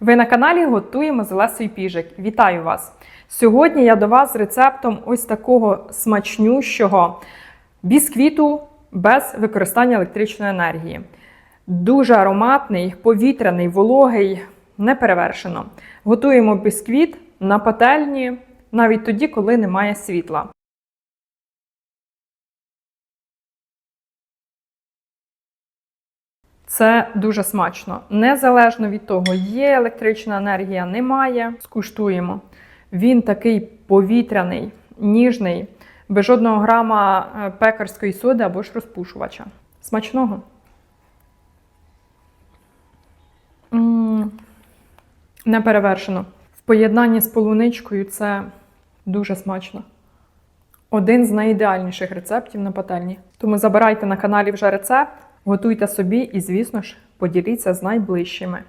Ви на каналі Готуємо з Лесою Піжик. Вітаю вас! Сьогодні я до вас з рецептом ось такого смачнющого бісквіту без використання електричної енергії. Дуже ароматний, повітряний, вологий, неперевершено. Готуємо бісквіт на пательні навіть тоді, коли немає світла. Це дуже смачно. Незалежно від того, є електрична енергія, немає. Скуштуємо. Він такий повітряний, ніжний, без жодного грама е, пекарської соди або ж розпушувача. Смачного. М, Неперевершено. В поєднанні з полуничкою це дуже смачно. Один з найідеальніших рецептів на пательні. Тому забирайте на каналі вже рецепт, готуйте собі і, звісно ж, поділіться з найближчими.